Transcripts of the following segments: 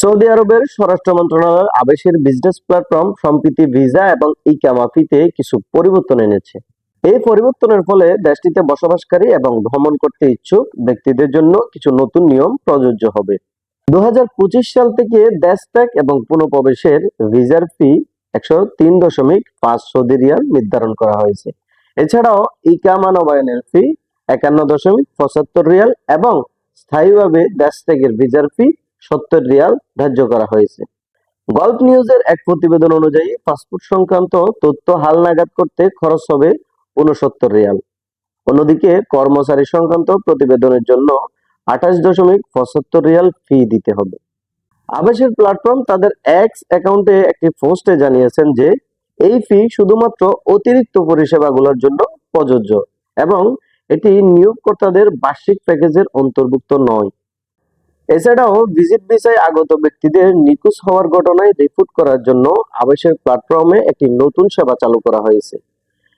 Saudi আরবের স্বরাষ্ট্র মন্ত্রণালয় আবেশের বিজনেস প্ল্যাটফর্ম সম্প্রীতি ভিসা এবং ইকামা ফিতে কিছু পরিবর্তন এনেছে। এই পরিবর্তনের ফলে দেশটিতে বসবাসকারী এবং ভ্রমণ করতে ইচ্ছুক ব্যক্তিদের জন্য কিছু নতুন নিয়ম প্রযোজ্য হবে। দু সাল থেকে দেশ ত্যাগ এবং পুনঃপ্রবেশের ভিসার ফি একশো তিন দশমিক পাঁচ সৌদি রিয়াল নির্ধারণ করা হয়েছে। এছাড়াও ইকামা নবায়নের ফি একান্ন দশমিক পঁচাত্তর রিয়াল এবং স্থায়ীভাবে দেশ ত্যাগের ভিসার ফি সত্তর রিয়াল ধার্য করা হয়েছে। গল্ফ নিউজের এক প্রতিবেদন অনুযায়ী পাসপোর্ট সংক্রান্ত তথ্য হালনাগাদ করতে খরচ হবে উনসত্তর রিয়াল। অন্যদিকে কর্মচারী সংক্রান্ত প্রতিবেদনের জন্য আঠাশ দশমিক পঁচাত্তর রিয়াল ফি দিতে হবে। আবাসের প্ল্যাটফর্ম তাদের এক্স অ্যাকাউন্টে একটি পোস্টে জানিয়েছেন যে, এই ফি শুধুমাত্র অতিরিক্ত পরিষেবাগুলোর জন্য প্রযোজ্য এবং এটি নিয়োগকর্তাদের বার্ষিক প্যাকেজের অন্তর্ভুক্ত নয়। এছাড়াও ভিজিট ভিসায় আগত ব্যক্তিদের নিখোঁজ হওয়ার ঘটনায় রিপোর্ট করার জন্য আবাসের প্ল্যাটফর্মে একটি নতুন সেবা চালু করা হয়েছে।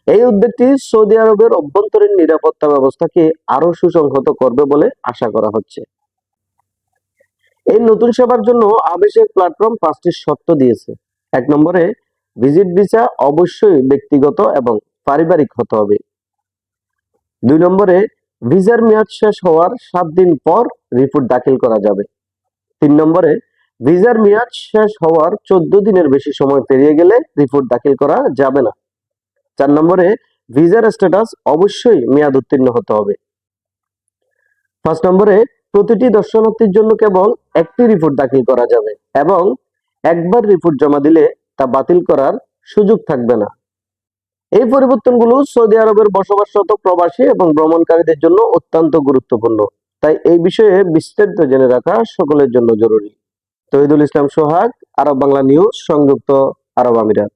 এই উদ্যোগটি সৌদি আরবের অভ্যন্তরীণ নিরাপত্তা ব্যবস্থাকে আরও সুসংহত করবে বলে আশা করা হচ্ছে। এই নতুন সেবার জন্য আবেশের প্ল্যাটফর্ম পাঁচটি শর্ত দিয়েছে। এক নম্বরে, ভিজিট ভিসা অবশ্যই ব্যক্তিগত এবং পারিবারিক হতে হবে। দুই নম্বরে ভিসার মেয়াদ শেষ হওয়ার সাত দিন পর রিপোর্ট দাখিল করা যাবে। তিন নম্বরে, ভিসার মেয়াদ শেষ হওয়ার চোদ্দ দিনের বেশি সময় পেরিয়ে গেলে রিপোর্ট দাখিল করা যাবে না। চার নম্বরে, ভিসার স্ট্যাটাস অবশ্যই মেয়াদ উত্তীর্ণ হতে হবে। পাঁচ নম্বরে, প্রতিটি দর্শনার্থীর জন্য কেবল একটি রিপোর্ট দাখিল করা যাবে এবং একবার রিপোর্ট জমা দিলে তা বাতিল করার সুযোগ থাকবে না। এই পরিবর্তনগুলো সৌদি আরবের বসবাসরত প্রবাসী এবং ভ্রমণকারীদের জন্য অত্যন্ত গুরুত্বপূর্ণ। তাই এই বিষয়ে বিস্তারিত জেনে রাখা সকলের জন্য জরুরি। তহিদুল ইসলাম সোহাগ, আরব বাংলা নিউজ, সংযুক্ত আরব আমিরাত।